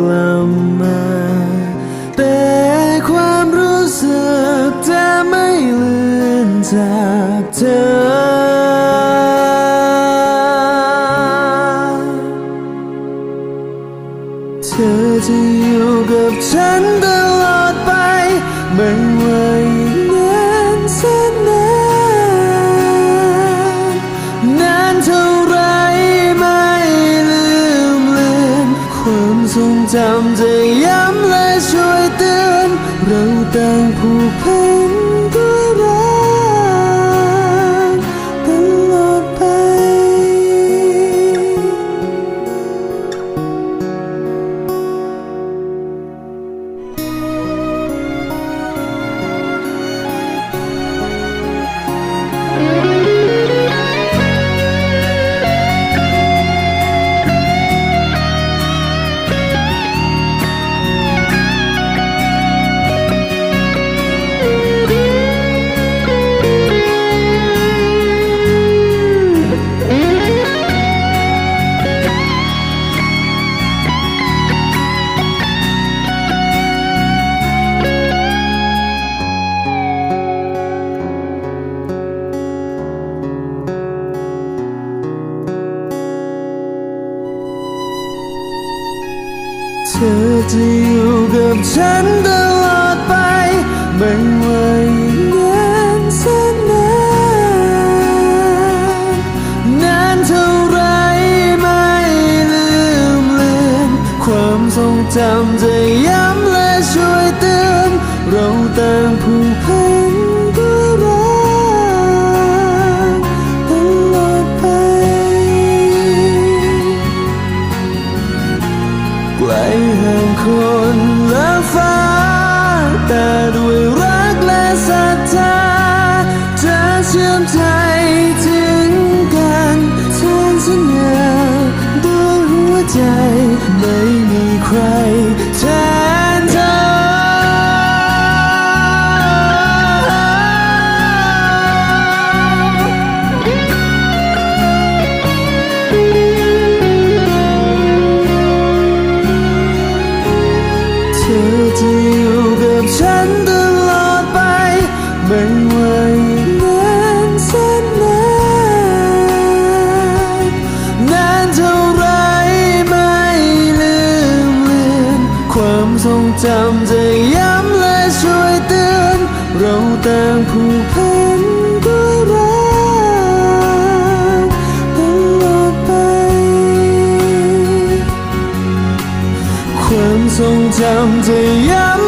กลับมา แต่ความรู้สึกจะไม่เลือนจากเธอเธอจะอยู่กับฉันต จำจะย้ำและช่วยเตือน เราต่างผูกพัน จะอยู่กับฉันตลอดไปไม่ว่าอีกนานสักนานนานเท่าไรไม่ลืมเลือนความทรงจำจะ มี คนส่งจํา